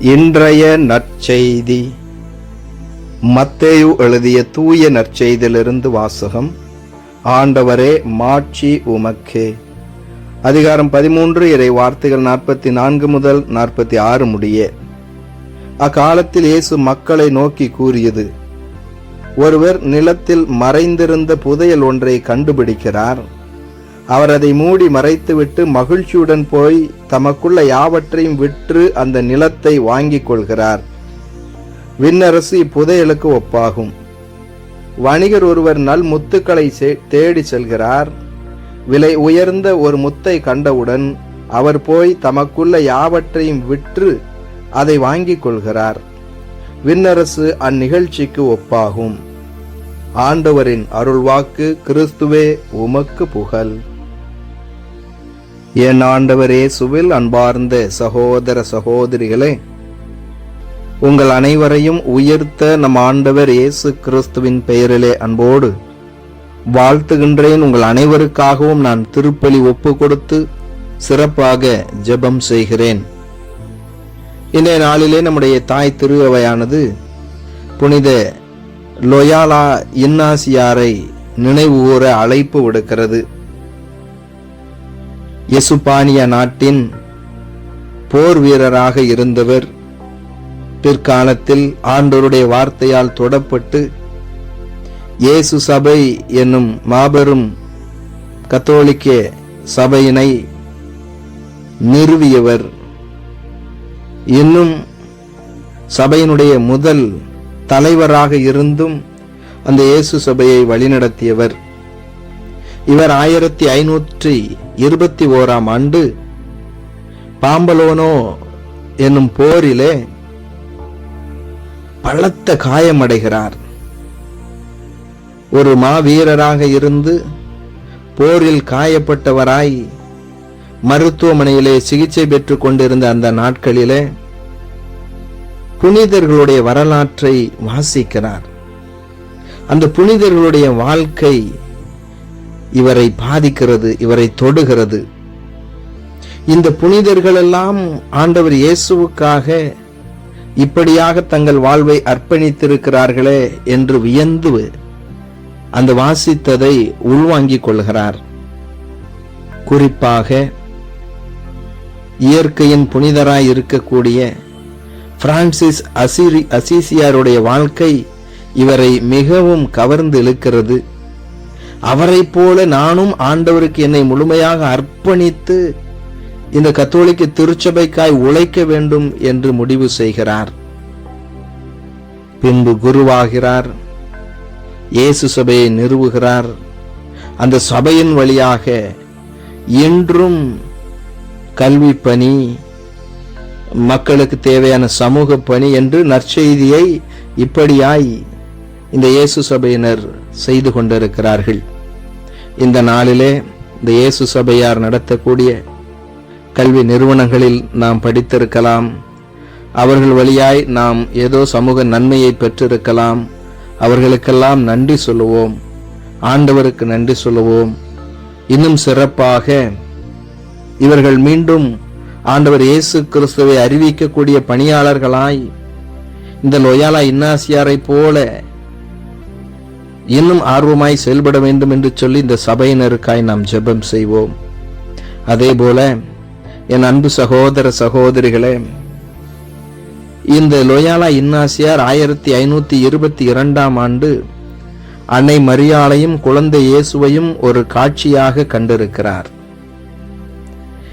இன்றைய நற்செய்தி. மத்தேயு எழுதிய தூய நற்செய்தியிலிருந்து வாசகம் ஆண்டவரே மாட்சி உமக்கே. அதிகாரம் பதிமூன்று இறை வார்த்தைகள் நாற்பத்தி நான்கு முதல் நாற்பத்தி ஆறு முடிய. அக்காலத்தில் இயேசு மக்களை நோக்கி கூறியது ஒருவர் நிலத்தில் மறைந்திருந்த புதையல் ஒன்றை கண்டுபிடிக்கிறார். அவர் அதை மூடி மறைத்துவிட்டு மகிழ்ச்சியுடன் போய் தமக்குள்ள யாவற்றையும் விற்று அந்த நிலத்தை வாங்கிக் கொள்கிறார். விண்ணரசு இப்புதையலுக்கு ஒப்பாகும். வணிகர் ஒருவர் நல் முத்துக்களை தேடி செல்கிறார். விலை உயர்ந்த ஒரு முத்தை கண்டவுடன் அவர் போய் தமக்குள்ள யாவற்றையும் விற்று அதை வாங்கிக் கொள்கிறார். விண்ணரசு அந்நிகழ்ச்சிக்கு ஒப்பாகும். ஆண்டவரின் அருள்வாக்கு கிறிஸ்துவே உமக்கு புகழ். என் ஆண்டவரே சுவில் அன்பார்ந்த சகோதர சகோதரிகளே உங்கள் அனைவரையும் உயர்த்த நம் ஆண்டவர் இயேசு கிறிஸ்துவின் பெயரிலே அன்போடு வாழ்த்துகின்றேன். உங்கள் அனைவருக்காகவும் நான் திருப்பலி ஒப்பு கொடுத்து சிறப்பாக ஜெபம் செய்கிறேன். இன்றைய நாளிலே நம்முடைய தாய் திருவையானது புனித லொயாலா இன்னாசியாரை நினைவு கூற அழைப்பு விடுக்கிறது. எசுப்பானிய நாட்டின் போர் வீரராக இருந்தவர் பிற்காலத்தில் ஆண்டோருடைய வார்த்தையால் தொடப்பட்டு இயேசு சபை என்னும் மாபெரும் கத்தோலிக்க சபையினை நிறுவியவர். இன்னும் சபையினுடைய முதல் தலைவராக இருந்தும் அந்த இயேசு சபையை வழிநடத்தியவர். இவர் ஆயிரத்தி ஐநூற்றி இருபத்தி ஓராம் ஆண்டு பாம்பலோனோ என்னும் போரிலே பலத்த காயமடைகிறார். ஒரு மாவீரராக இருந்து போரில் காயப்பட்டவராய் மருத்துவமனையிலே சிகிச்சை பெற்றுக் கொண்டிருந்த அந்த நாட்களிலே புனிதர்களுடைய வரலாற்றை வாசிக்கிறார். அந்த புனிதர்களுடைய வாழ்க்கை இவரை பாதிக்கிறது இவரை தொடுகிறது. இந்த புனிதர்கள் எல்லாம் ஆண்டவர் இயேசுவுக்காக இப்படியாக தங்கள் வாழ்வை அர்ப்பணித்திருக்கிறார்களே என்று வியந்து அந்த வாசித்ததை உள்வாங்கிக் கொள்கிறார். குறிப்பாக இயற்கையின் புனிதராய் இருக்கக்கூடிய பிரான்சிஸ் அசிரி அசிசியாருடைய வாழ்க்கை இவரை மிகவும் கவர்ந்து இழுக்கிறது. அவரைப் போல நானும் ஆண்டவருக்கு என்னை முழுமையாக அர்ப்பணித்து இந்த கத்தோலிக்க திருச்சபைக்காய் உழைக்க வேண்டும் என்று முடிவு செய்கிறார். பின்பு குருவாகிறார். இயேசு சபையை நிறுவுகிறார். அந்த சபையின் வழியாக இன்றும் கல்வி பணி மக்களுக்கு தேவையான சமூக பணி என்று நற்செய்தியை இப்படியாய் இந்த இயேசு சபையினர் செய்து கொண்டிருக்கிறார்கள். இந்த நாளிலே இந்த இயேசு சபையார் நடத்தக்கூடிய கல்வி நிறுவனங்களில் நாம் படித்திருக்கலாம். அவர்கள் வழியாய் நாம் ஏதோ சமூக நன்மையை பெற்றிருக்கலாம். அவர்களுக்கெல்லாம் நன்றி சொல்லுவோம். ஆண்டவருக்கு நன்றி சொல்லுவோம். இன்னும் சிறப்பாக இவர்கள் மீண்டும் ஆண்டவர் இயேசு கிறிஸ்துவை அறிவிக்கக்கூடிய பணியாளர்களாய் இந்த லொயாலா இன்னாசியாரை போல இன்னும் ஆர்வமாய் செயல்பட வேண்டும் என்று சொல்லி இந்த சபையினருக்காய் நாம் ஜெபம் செய்வோம். அதே போல என் அன்பு சகோதர சகோதரிகளே இந்த லொயாலா இன்னாசியார் ஆயிரத்தி ஐநூத்தி இருபத்தி இரண்டாம் ஆண்டு அன்னை மரியாளையும் குழந்தை இயேசுவையும் ஒரு காட்சியாக கண்டிருக்கிறார்.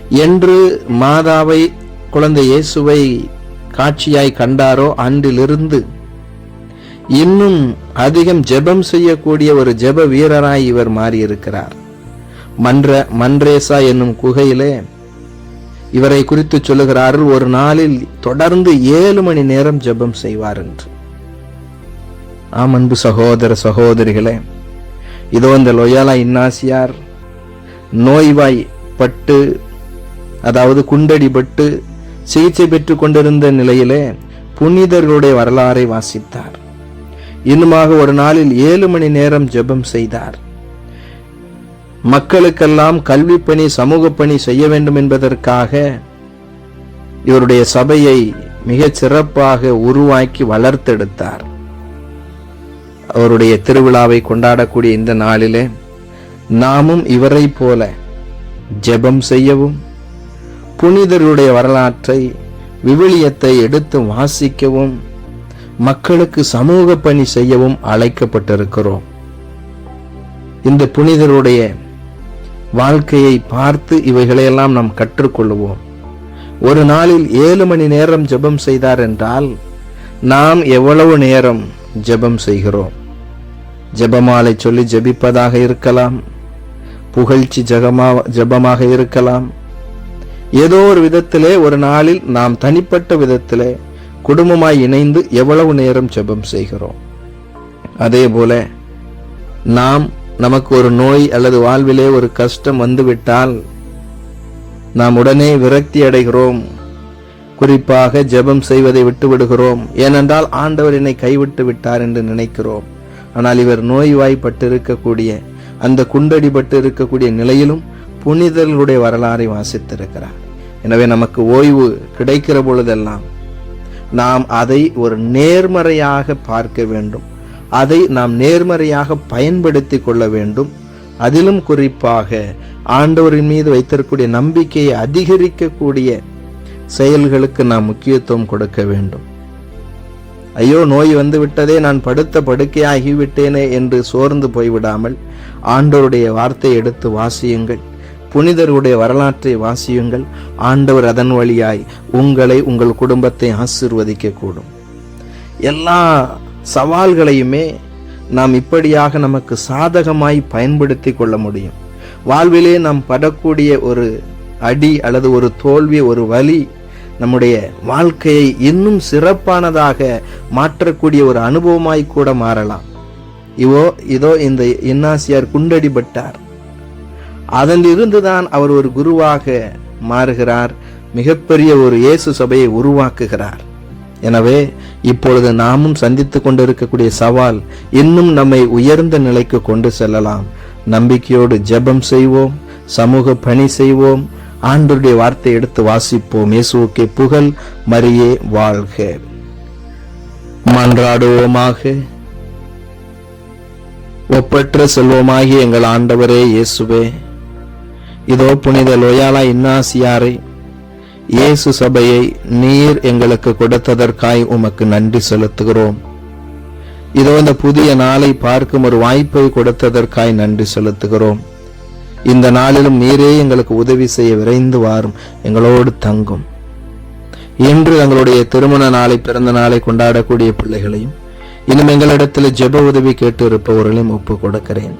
என்று மாதாவை குழந்தை இயேசுவை காட்சியாய் கண்டாரோ அன்றிலிருந்து இன்னும் அதிகம் ஜெபம் செய்யக்கூடிய ஒரு ஜெப வீரராய் இவர் மாறியிருக்கிறார். மன்ற மன்றேசா என்னும் குகையிலே இவரை குறித்து சொல்லுகிறார்கள் ஒரு நாளில் தொடர்ந்து ஏழு மணி நேரம் ஜெபம் செய்வார் என்று. ஆம் அன்பு சகோதர சகோதரிகளே இதோ இந்த லொயாலா இன்னாசியார் நோய்வாய் பட்டு அதாவது குண்டடிபட்டு சிகிச்சை பெற்றுக் கொண்டிருந்த நிலையிலே புனிதர்களுடைய வரலாறை வாசித்தார். இன்னுமாக ஒரு நாளில் ஏழு மணி நேரம் ஜெபம் செய்தார். மக்களுக்கெல்லாம் கல்வி பணி சமூக பணி செய்ய வேண்டும் என்பதற்காக இவருடைய சபையை மிகச் சிறப்பாக உருவாக்கி வளர்த்தெடுத்தார். அவருடைய திருவிழாவை கொண்டாடக்கூடிய இந்த நாளிலே நாமும் இவரை போல ஜெபம் செய்யவும் புனிதருடைய வரலாற்றை விவிலியத்தை எடுத்து வாசிக்கவும் மக்களுக்கு சமூக பணி செய்யவும் அழைக்கப்பட்டிருக்கிறோம். இந்த புனிதருடைய வாழ்க்கையை பார்த்து இவைகளையெல்லாம் நாம் கற்றுக்கொள்வோம். ஒரு நாளில் ஏழு மணி நேரம் ஜெபம் செய்தார் என்றால் நாம் எவ்வளவு நேரம் ஜெபம் செய்கிறோம்? ஜெபமாலை சொல்லி ஜெபிப்பதாக இருக்கலாம் புகழ்ச்சி ஜெகமா ஜெபமாக இருக்கலாம். ஏதோ ஒரு விதத்திலே ஒரு நாளில் நாம் தனிப்பட்ட விதத்திலே குடும்பமாய் இணைந்து எவ்வளவு நேரம் ஜெபம் செய்கிறோம்? அதே போல நாம் நமக்கு ஒரு நோய் அல்லது வாழ்விலே ஒரு கஷ்டம் வந்துவிட்டால் நாம் உடனே விரக்தி அடைகிறோம். குறிப்பாக ஜெபம் செய்வதை விட்டு விடுகிறோம் ஏனென்றால் ஆண்டவர் என்னை கைவிட்டு விட்டார் என்று நினைக்கிறோம். ஆனால் இவர் நோய்வாய்ப்பட்டு இருக்கக்கூடிய அந்த குண்டடிபட்டு இருக்கக்கூடிய நிலையிலும் புனிதர்களுடைய வரலாறை வாசித்திருக்கிறார். எனவே நமக்கு ஓய்வு கிடைக்கிற பொழுதெல்லாம் நாம் அதை ஒரு நேர்மறையாக பார்க்க வேண்டும். அதை நாம் நேர்மறையாக பயன்படுத்தி கொள்ள வேண்டும். அதிலும் குறிப்பாக ஆண்டவரின் மீது வைத்திருக்கக்கூடிய நம்பிக்கையை அதிகரிக்கக்கூடிய செயல்களுக்கு நாம் முக்கியத்துவம் கொடுக்க வேண்டும். ஐயோ நோய் வந்து விட்டதே நான் படுத்த படுக்கையாகிவிட்டேனே என்று சோர்ந்து போய்விடாமல் ஆண்டோருடைய வார்த்தை எடுத்து வாசியுங்கள். புனிதருடைய வரலாற்றை வாசியுங்கள். ஆண்டவர் அதன் வழியாய் உங்களை உங்கள் குடும்பத்தை ஆசிர்வதிக்க கூடும் எல்லா சவால்களையுமே நாம் இப்படியாக நமக்கு சாதகமாய் பயன்படுத்தி கொள்ள முடியும். வாழ்விலே நாம் படக்கூடிய ஒரு அடி அல்லது ஒரு தோல்வி ஒரு வலி நம்முடைய வாழ்க்கையை இன்னும் சிறப்பானதாக மாற்றக்கூடிய ஒரு அனுபவமாய் கூட மாறலாம். இவோ இதோ இந்த இன்னாசியார் குண்டடிபட்டார். அதிலிருந்து தான் அவர் ஒரு குருவாக மாறுகிறார் மிகப்பெரிய ஒரு இயேசு சபையை உருவாக்குகிறார். எனவே இப்பொழுது நாமும் சந்தித்து கொண்டிருக்கக்கூடிய சவால் இன்னும் நம்மை உயர்ந்த நிலைக்கு கொண்டு செல்லலாம். நம்பிக்கையோடு ஜெபம் செய்வோம் சமூக பணி செய்வோம் ஆண்டருடைய வார்த்தை எடுத்து வாசிப்போம். இயேசுவுக்கே புகழ் மரியே வாழ்க. மன்றாடுவோமாக. ஒப்பற்ற செல்வமாகி எங்கள் ஆண்டவரே இயேசுவே இதோ புனித லோயாலா இன்னாசியாரை இயேசு சபையை நீர் எங்களுக்கு கொடுத்ததற்காய் உமக்கு நன்றி செலுத்துகிறோம். இதோ இந்த புதிய நாளை பார்க்கும் ஒரு வாய்ப்பை கொடுத்ததற்காய் நன்றி செலுத்துகிறோம். இந்த நாளிலும் நீரே எங்களுக்கு உதவி செய்ய விரைந்து வாரும் எங்களோடு தங்கும். இன்று எங்களுடைய திருமண நாளை பிறந்த நாளை கொண்டாடக்கூடிய பிள்ளைகளையும் இன்னும் எங்களிடத்தில் ஜெப உதவி கேட்டு இருப்பவர்களையும் ஒப்பு கொடுக்கிறேன்.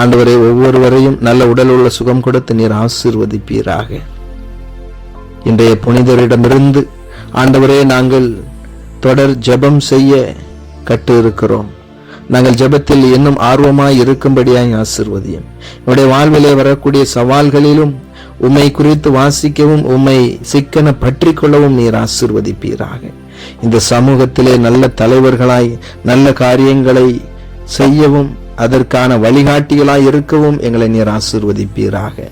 ஆண்டவரே ஒவ்வொருவரையும் நல்ல உடல் உள்ள சுகம் கொடுத்து நீர் ஆசீர்வதிப்பீராக. இன்றைய புனிதரிடமிருந்து ஆண்டவரே நாங்கள் தொடர் ஜெபம் செய்ய கட்டு இருக்கிறோம் நாங்கள் ஜெபத்தில் இன்னும் ஆர்வமாய் இருக்கும்படியாய் ஆசிர்வதியும். என்னுடைய வாழ்விலே வரக்கூடிய சவால்களிலும் உம்மை குறித்து வாசிக்கவும் உம்மை சிக்கன பற்றி கொள்ளவும் நீர் ஆசிர்வதிப்பீராக. இந்த சமூகத்திலே நல்ல தலைவர்களாய் நல்ல காரியங்களை செய்யவும் அதற்கான வழிகாட்டிகளாய் இருக்கவும் எங்களை நீர் ஆசிர்வதிப்பீராக.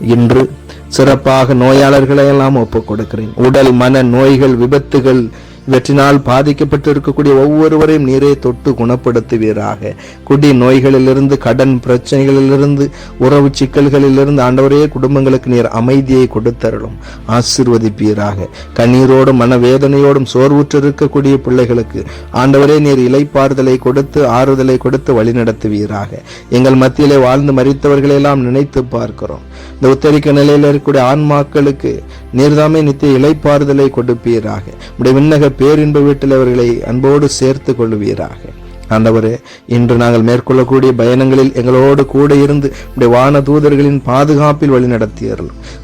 இன்று சிறப்பாக நோயாளர்களை எல்லாம் ஒப்புக் கொடுக்கிறேன். உடல் மன நோய்கள் விபத்துகள் இவற்றினால் பாதிக்கப்பட்டு இருக்கக்கூடிய ஒவ்வொருவரையும் நீரே தொட்டு குணப்படுத்துவீராக. குடி நோய்களிலிருந்து கடன் பிரச்சனைகளிலிருந்து உறவு சிக்கல்களிலிருந்து ஆண்டவரே குடும்பங்களுக்கு நீர் அமைதியை கொடுத்தருளும். ஆசிர்வதிப்பீராக. கண்ணீரோடும் மனவேதனையோடும் சோர்வுற்று இருக்கக்கூடிய பிள்ளைகளுக்கு ஆண்டவரே நீர் இலைப்பாறுதலை கொடுத்து ஆறுதலை கொடுத்து வழிநடத்துவீராக. எங்கள் மத்தியிலே வாழ்ந்து மறித்தவர்களெல்லாம் நினைத்து பார்க்கிறோம். இந்த உத்தரிக்க நிலையில் இருக்கக்கூடிய ஆன்மாக்களுக்கு நீர்தாமே நித்திய இலைப்பாறுதலை கொடுப்பீராக. உடைய விண்ணக பேரின்ப வீட்டில் அவர்களை அன்போடு சேர்த்து கொள்வீராக ஆண்டவரே இன்று நாங்கள் மேற்கொள்ளக்கூடிய பயணங்களில் எங்களோடு கூட இருந்து உடைய வான தூதர்களின் பாதுகாப்பில் வழி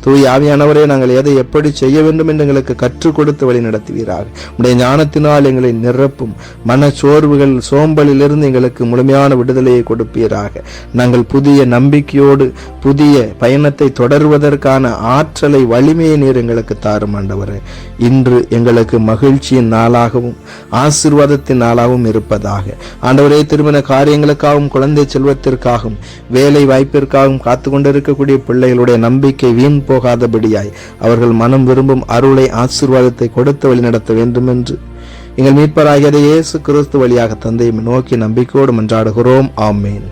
தூய் ஆவியானவரே நாங்கள் எதை எப்படி செய்ய வேண்டும் என்று எங்களுக்கு கற்றுக் கொடுத்து வழி நடத்துவீராக. உடைய ஞானத்தினால் எங்களை நிரப்பும். மனச்சோர்வுகள் சோம்பலிலிருந்து எங்களுக்கு முழுமையான விடுதலையை கொடுப்பீராக. நாங்கள் புதிய நம்பிக்கையோடு புதிய பயணத்தை தொடர்வதற்கான ஆற்றலை வலிமையை நீர் எங்களுக்கு தாரும் ஆண்டவரே. இன்று எங்களுக்கு மகிழ்ச்சியின் நாளாகவும் ஆசிர்வாதத்தின் நாளாகவும் இருப்பதாக. ஆண்டவரே திருமண காரியங்களுக்காகவும் குழந்தை செல்வத்திற்காகவும் வேலை வாய்ப்பிற்காகவும் காத்து கொண்டிருக்கக்கூடிய பிள்ளைகளுடைய நம்பிக்கை வீண் போகாதபடியாய் அவர்கள் மனம் விரும்பும் அருளை ஆசீர்வாதத்தை கொடுத்து வழி நடத்த வேண்டும் என்று எங்கள் மீட்பராகியதை இயேசு கிறிஸ்து வழியாக தந்தையை நோக்கி நம்பிக்கையோடு மன்றாடுகிறோம். ஆமேன்.